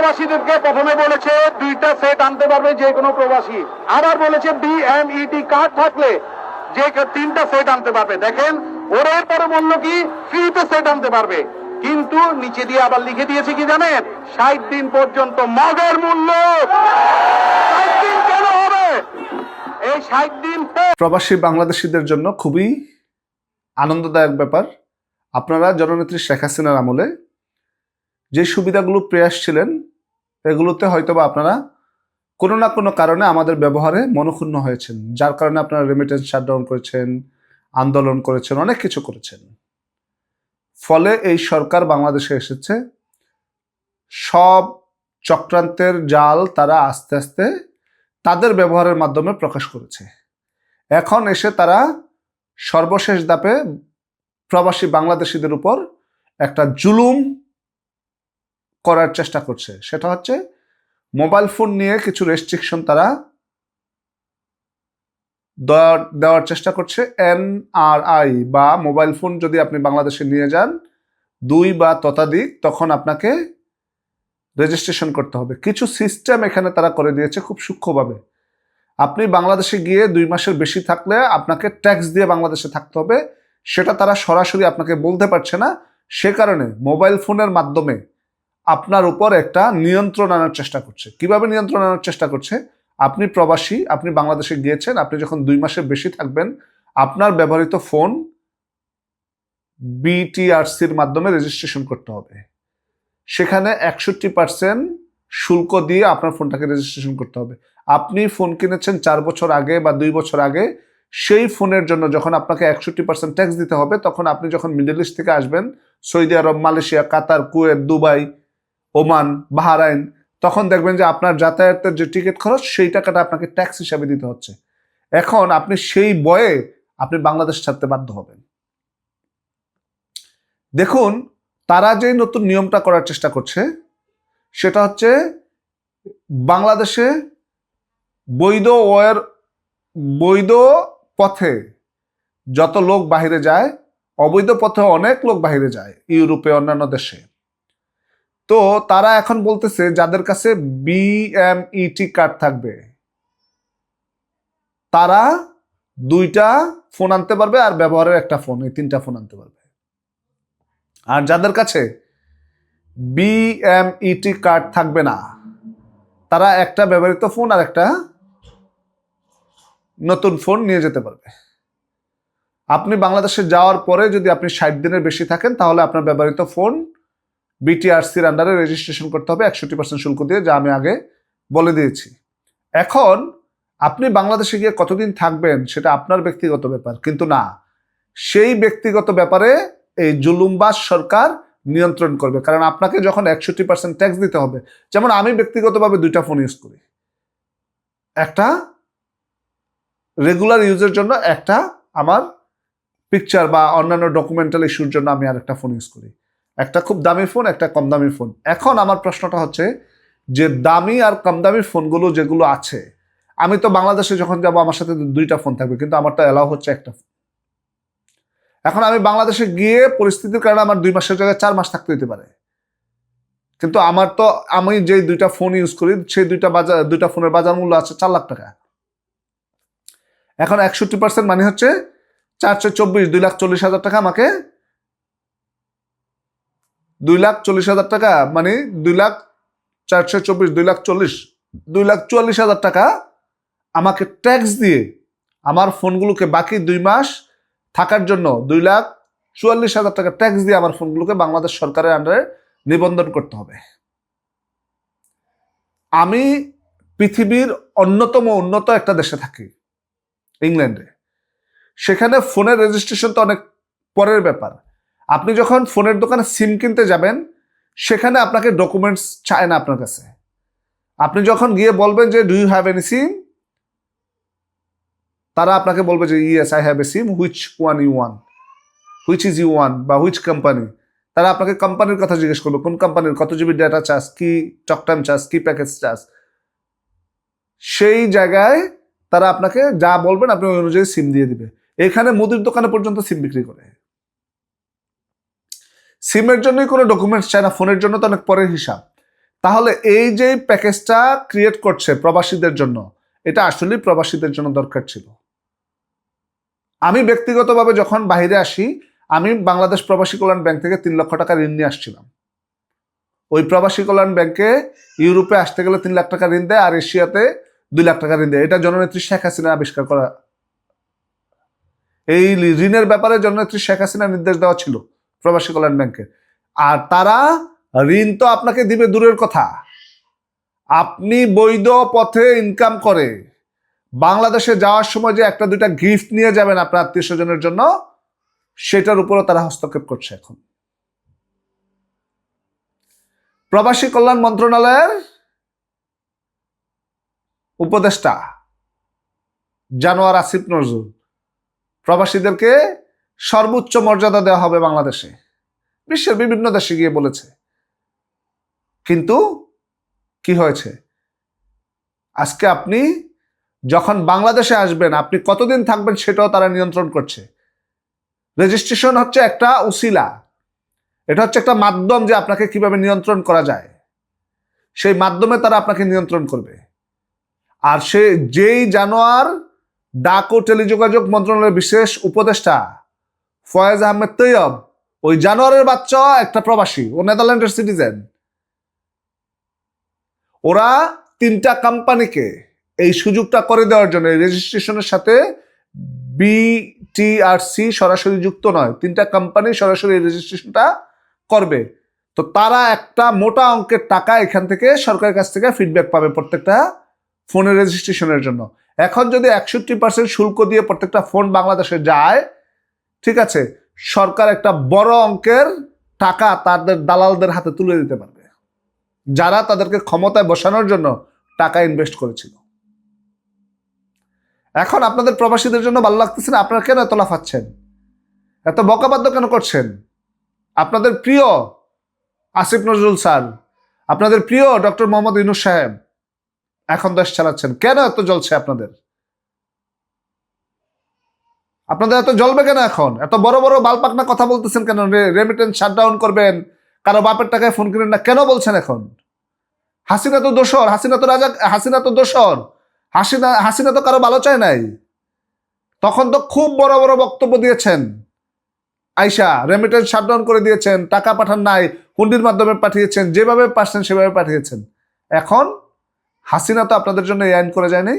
প্রবাসীদেরকে প্রথমে বলেছে দুইটা সেট আনতে পারবে যে কোনো প্রবাসী। আবার বলেছে বিএমইটি কার্ড থাকলে যে তিনটা সেট আনতে পারবে। দেখেন, ওরা এরপরে বলল কি ফ্রিতে সেট আনতে পারবে। কিন্তু নিচে দিয়ে আবার লিখে দিয়েছে কি জানেন? ষাট দিন পর্যন্ত মগের মূল্য। এই ষাট দিন প্রবাসী বাংলাদেশিদের জন্য খুবই আনন্দদায়ক ব্যাপার। আপনারা জননেত্রী শেখ হাসিনার আমলে যে সুবিধাগুলো পেয়ে আসছিলেন এগুলোতে হয়তোবা আপনারা কোনো না কোনো কারণে আমাদের ব্যবহারে মনক্ষুণ্ণ হয়েছেন, যার কারণে আপনারা রেমিটেন্স শাটডাউন করেছেন, আন্দোলন করেছেন, অনেক কিছু করেছেন। ফলে এই সরকার বাংলাদেশে এসেছে, সব চক্রান্তের জাল তারা আস্তে আস্তে তাদের ব্যবহারের মাধ্যমে প্রকাশ করেছে। এখন এসে তারা সর্বশেষ দাপে প্রবাসী বাংলাদেশিদের উপর একটা জুলুম করার চেষ্টা করছে। সেটা হচ্ছে মোবাইল ফোন নিয়ে কিছু রেস্ট্রিকশন তারা দেওয়ার চেষ্টা করছে। এনআরআই বা মোবাইল ফোন যদি আপনি বাংলাদেশে নিয়ে যান, দুই বা ততাধিক, তখন আপনাকে রেজিস্ট্রেশন করতে হবে। কিছু সিস্টেম এখানে তারা করে দিয়েছে খুব সূক্ষ্মভাবে। আপনি বাংলাদেশে গিয়ে দুই মাসের বেশি থাকলে আপনাকে ট্যাক্স দিয়ে বাংলাদেশে থাকতে হবে। সেটা তারা সরাসরি আপনাকে বলতে পারছে না। সে কারণে মোবাইল ফোনের মাধ্যমে আপনার উপর একটা নিয়ন্ত্রণ আনার চেষ্টা করছে। কীভাবে নিয়ন্ত্রণ আনার চেষ্টা করছে? আপনি প্রবাসী, আপনি বাংলাদেশে গিয়েছেন, আপনি যখন দুই মাসের বেশি থাকবেন, আপনার ব্যবহৃত ফোন বিটিআরসির মাধ্যমে রেজিস্ট্রেশন করতে হবে। সেখানে একষট্টি পার্সেন্ট শুল্ক দিয়ে আপনার ফোনটাকে রেজিস্ট্রেশন করতে হবে। আপনি ফোন কিনেছেন চার বছর আগে বা দুই বছর আগে, সেই ফোনের জন্য যখন আপনাকে একষট্টি পার্সেন্ট ট্যাক্স দিতে হবে, তখন আপনি যখন মিডল ইস্ট থেকে আসবেন Saudi Arab Malaysia Qatar Kuwait Dubai Oman, Bahrain, তখন দেখবেন যে আপনার যাতায়াতের যে টিকিট খরচ, সেই টাকাটা আপনাকে ট্যাক্স হিসাবে দিতে হচ্ছে। এখন আপনি সেই বয়ে আপনি বাংলাদেশ ছাড়তে বাধ্য হবেন। দেখুন, তারা যে নতুন নিয়মটা করার চেষ্টা করছে, সেটা হচ্ছে বাংলাদেশে বৈধ ওয়ের, বৈধ পথে যত লোক বাহিরে যায়, অবৈধ পথে অনেক লোক বাহিরে যায়, ইউরোপে, অন্যান্য দেশে। তো তারা এখন বলতেছে যাদের কাছে বিএমইটি কার্ড থাকবে, তারা দুইটা ফোন আনতে পারবে আর ব্যবহারের একটা ফোন এই তিনটা ফোন আনতে পারবে। আর যাদের কাছে বিএমইটি কার্ড থাকবে না, তারা একটা ব্যবহৃত ফোন আর একটা নতুন ফোন নিয়ে যেতে পারবে। আপনি বাংলাদেশে যাওয়ার পরে যদি আপনি ষাট দিনের বেশি থাকেন, তাহলে আপনার ব্যবহৃত ফোন বিটিআরসির আন্ডারে রেজিস্ট্রেশন করতে হবে, একষট্টি পার্সেন্ট শুল্ক দিয়ে, যা আমি আগে বলে দিয়েছি। এখন আপনি বাংলাদেশে গিয়ে কতদিন থাকবেন সেটা আপনার ব্যক্তিগত ব্যাপার, কিন্তু না, সেই ব্যক্তিগত ব্যাপারে এই জুলুমবাজ সরকার নিয়ন্ত্রণ করবে, কারণ আপনাকে যখন একষট্টি পার্সেন্ট ট্যাক্স দিতে হবে, যেমন আমি ব্যক্তিগতভাবে দুইটা ফোন ইউজ করি। একটা রেগুলার ইউজের জন্য, একটা আমার পিকচার বা অন্যান্য ডকুমেন্টাল ইস্যুর জন্য আমি আর একটা ফোন ইউজ করি। একটা খুব দামি ফোন একটা কম দামি ফোন এখন আমার প্রশ্নটা হচ্ছে যে দামি আর কম দামি ফোনগুলো যেগুলো আছে, আমি তো বাংলাদেশে যখন যাব আমার সাথে দুইটা ফোন থাকবে, কিন্তু আমারটা এলাও হচ্ছে একটা ফোন এখন আমি বাংলাদেশে গিয়ে পরিস্থিতির কারণে আমার দুই মাসের জায়গায় চার মাস থাকতে হতে পারে। কিন্তু আমার তো, আমি যে দুইটা ফোন ইউজ করি, সেই দুইটা বাজার, দুইটা ফোনের বাজার মূল্য আছে চার লাখ টাকা। এখন একষট্টি পার্সেন্ট মানে হচ্ছে চারশো চব্বিশ, দুই লাখ চল্লিশ হাজার টাকা আমাকে দুই লাখ চল্লিশ হাজার টাকা মানে দুই লাখ চারশো চব্বিশ, দুই লাখ চল্লিশ, দুই লাখ চুয়াল্লিশ হাজার টাকা আমাকে ট্যাক্স দিয়ে আমার ফোনগুলোকে বাকি দুই মাস থাকার জন্য দুই লাখ চুয়াল্লিশ হাজার টাকা ট্যাক্স দিয়ে আমার ফোনগুলোকে বাংলাদেশ সরকারের আন্ডারে নিবন্ধন করতে হবে। আমি পৃথিবীর অন্যতম উন্নত একটা দেশে থাকি, ইংল্যান্ডে। সেখানে ফোনের রেজিস্ট্রেশন তো অনেক পরের ব্যাপার। আপনি যখন ফোনের দোকানে সিম কিনতে যাবেন, সেখানে আপনাকে ডকুমেন্টস চায় না আপনার কাছে। আপনি যখন গিয়ে বলবেন যে do you have any SIM তারা আপনাকে বলবে যে yes I have a SIM which one you one which is you one বা হুইচ কোম্পানি তারা আপনাকে কোম্পানির কথা জিজ্ঞেস করবে, কোন কোম্পানির কত জিবি ডেটা চার্জ কি টক টাইম চার্জ কি প্যাকেজ চার্জ সেই জায়গায় তারা আপনাকে যা বলবেন, আপনি ওই অনুযায়ী সিম দিয়ে দিবে। এখানে মুদির দোকানে পর্যন্ত সিম বিক্রি করে। সিমের জন্যই কোনো ডকুমেন্টস চায় না, ফোনের জন্য তো অনেক পরের হিসাব। তাহলে এই যে প্যাকেজটা ক্রিয়েট করছে প্রবাসীদের জন্য, এটা আসলেই প্রবাসীদের জন্য দরকার ছিল। আমি ব্যক্তিগতভাবে যখন বাইরে আসি, আমি বাংলাদেশ প্রবাসী কল্যাণ ব্যাংক থেকে তিন লক্ষ টাকা ঋণ নিয়ে আসছিলাম। ওই প্রবাসী কল্যাণ ব্যাংকে ইউরোপে আসতে গেলে তিন লাখ টাকা ঋণ দেয়, আর এশিয়াতে দুই লাখ টাকা ঋণ দেয়। এটা জননেত্রী শেখ হাসিনা আবিষ্কার করা। এই ঋণের ব্যাপারে জননেত্রী শেখ হাসিনা নির্দেশ দেওয়া ছিল। প্রবাসী কল্যাণ ব্যাংকে আর তারা, ঋণ তো আপনাকে দিবে দূরের কথা। আপনি বৈধ পথে ইনকাম করে বাংলাদেশে যাওয়ার সময় যে একটা দুইটা গিফট নিয়ে যাবেন আপনার আত্মীয় স্বজনের জন্য, সেটার উপরও তারা হস্তক্ষেপ করছে এখন। প্রবাসী কল্যাণ মন্ত্রণালয়ের উপদেষ্টা জানোয়ার আসিফ নজরুল প্রবাসীদেরকে সর্বোচ্চ মর্যাদা দেওয়া হবে বাংলাদেশে। বিশ্বের বিভিন্ন দেশে গিয়ে বলেছে। কিন্তু কি হয়েছে? আজকে আপনি যখন বাংলাদেশে আসবেন, আপনি কতদিন থাকবেন সেটাও তারা নিয়ন্ত্রণ করছে। রেজিস্ট্রেশন হচ্ছে একটা উসিলা। এটা হচ্ছে একটা মাধ্যম যে আপনাকে কীভাবে নিয়ন্ত্রণ করা যায়। সেই মাধ্যমে তারা আপনাকে নিয়ন্ত্রণ করবে। আর সে যেই জানোয়ার ডাক ও টেলিযোগাযোগ মন্ত্রণালয়ের বিশেষ উপদেষ্টা ফয়েজ আহমেদ তৈয়ব, ওই জানোয়ারের বাচ্চা একটা প্রবাসী, ও নেদারল্যান্ডের সিটিজেন। ওরা তিনটা কোম্পানিকে এই সুযোগটা করে দেওয়ার জন্য রেজিস্ট্রেশনের সাথে বিটিআরসি সরাসরি যুক্ত নয়, তিনটা কোম্পানি সরাসরি রেজিস্ট্রেশনটা করবে। তো তারা একটা মোটা অঙ্কের টাকা এখান থেকে সরকারের কাছ থেকে ফিডব্যাক পাবে প্রত্যেকটা ফোনের রেজিস্ট্রেশনের জন্য। এখন যদি একষট্টি পার্সেন্ট শুল্ক দিয়ে প্রত্যেকটা ফোন বাংলাদেশে যায় ঠিক আছে? সরকার একটা বড় অঙ্কের টাকা তাদের দালালদের হাতে তুলে দিতে পারবে। যারা তাদেরকে ক্ষমতায় বসানোর জন্য টাকা ইনভেস্ট করেছিল। এখন আপনাদের প্রবাসীদের জন্য ভালো লাগতেছে না, আপনারা কেন এত লাফাচ্ছেন? এত বকাবাদ্য কেন করছেন? আপনাদের প্রিয় আসিফ নজরুল স্যার, আপনাদের প্রিয় ডক্টর মোহাম্মদ ইনুস সাহেব এখন দেশ চালাচ্ছেন। কেন এত জ্বলছে আপনাদের? আপনাদের এত জ্বলবে কেন এখন? এত বড় বড় বালপাকনা কথা বলতেছেন কেন? রেমিটেন্স শাটডাউন করবেন, কারও বাপের টাকায় ফোন কিনেন না, কেন বলছেন এখন? হাসিনা তো দোষর, হাসিনা তো রাজা, হাসিনা তো দোষর। হাসিনা হাসিনা তো কারও ভালো চায় নাই। তখন তো খুব বড় বড় বক্তব্য দিয়েছেন। আইসা রেমিটেন্স শাটডাউন করে দিয়েছেন, টাকা পাঠান নাই, হুন্ডির মাধ্যমে পাঠিয়েছেন, যেভাবে পারছেন সেভাবে পাঠিয়েছেন। এখন হাসিনা তো আপনাদের জন্য এই আইন করে যায় নাই।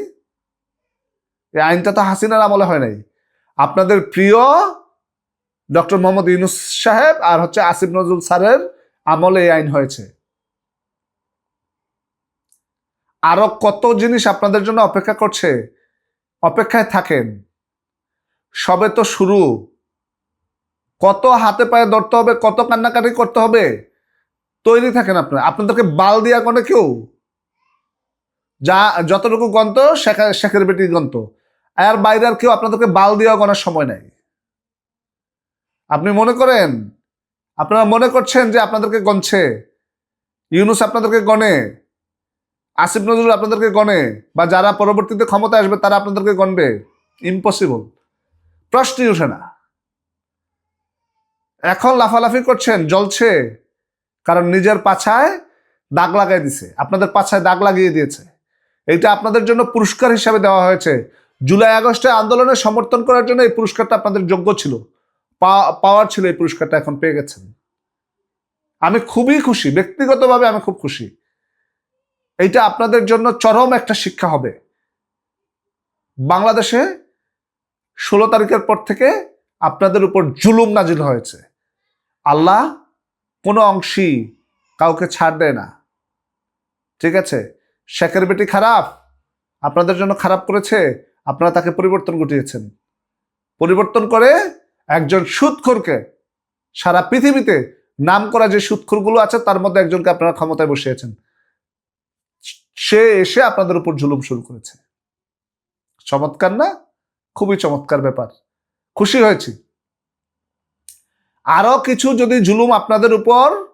এই আইনটা তো হাসিনার আমলে হয় নাই। আপনাদের প্রিয় ডক্টর মোহাম্মদ ইউনুস সাহেব আর হচ্ছে আসিফ নজরুল স্যারের আমলে এই আইন হয়েছে। আরও কত জিনিস আপনাদের জন্য অপেক্ষা করছে? অপেক্ষায় থাকেন। সবে তো শুরু। কত হাতে পায়ে ধরতে হবে, কত কান্নাকাটি করতে হবে? তৈরি থাকেন আপনারা আপনাদেরকে বাল দিয়া করে কেউ? যা, যতটুকু গন্ত শেখা, শেখের বেটি গন্ত আর বাইরে আর কেউ আপনাদেরকে বাল দেওয়া গণার সময় নাই। আপনি মনে করেন, আপনারা মনে করছেন যে আপনাদেরকে গণছে, ইউনুস আপনাদেরকে গণে, আসিফ নজরুল আপনাদেরকে গণে, বা যারা পরবর্তীতে ক্ষমতা আসবে তারা আপনাদেরকে গণবে? ইম্পসিবল প্রশ্নই ওঠে না। এখন লাফালাফি করছেন, জ্বলছে, কারণ নিজের পাছায় দাগ লাগাই দিছে। আপনাদের পাছায় দাগ লাগিয়ে দিয়েছে। এইটা আপনাদের জন্য পুরস্কার হিসাবে দেওয়া হয়েছে। জুলাই, আগস্টে আন্দোলনের সমর্থন করার জন্য এই পুরস্কারটা আপনাদের যোগ্য ছিল। পাওয়ার ছিল এই পুরস্কারটা, এখন পেয়ে গেছেন। আমি খুবই খুশি, ব্যক্তিগতভাবে আমি খুব খুশি। এইটা আপনাদের জন্য চরম একটা শিক্ষা হবে। বাংলাদেশে ষোলো তারিখের পর থেকে আপনাদের উপর জুলুম নাজিল হয়েছে। আল্লাহ কোনো অংশই কাউকে ছাড় দেয় না। ঠিক আছে? শেখের বেটি খারাপ, আপনাদের জন্য খারাপ করেছে আপনারা তাকে পরিবর্তন ঘটিয়েছেন। পরিবর্তন করে একজন সুৎখোরকে সারা পৃথিবীতে নাম করা যে সুৎখোরগুলো আছে, তার মধ্যে একজনকে আপনারা ক্ষমতায় বসিয়েছেন। সে এসে আপনাদের উপর জুলুম শুরু করেছে। চমৎকার না? খুবই চমৎকার ব্যাপার। খুশি হয়েছি। আরও কিছু যদি জুলুম আপনাদের উপর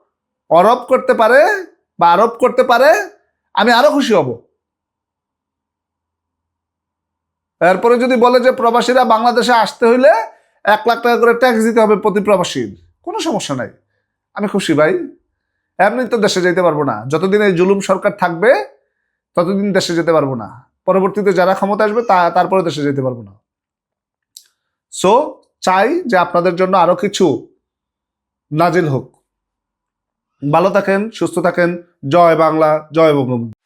আরোপ করতে পারে বা আরোপ করতে পারে, আমি আরও খুশি হব। এরপরে যদি বলে যে প্রবাসীরা বাংলাদেশে আসতে হইলে এক লাখ টাকা করে ট্যাক্স দিতে হবে প্রতি প্রবাসীর কোনো সমস্যা নাই। আমি খুশি ভাই। এমনি তো দেশে যেতে পারব না। যতদিন এই জুলুম সরকার থাকবে, ততদিন দেশে যেতে পারব না। পরবর্তীতে যারা ক্ষমতা আসবে, তা তারপরে দেশে যেতে পারব না। সো চাই যে আপনাদের জন্য আরও কিছু নাজিল হোক। ভালো থাকেন, সুস্থ থাকেন। জয় বাংলা, জয় বঙ্গবন্ধু।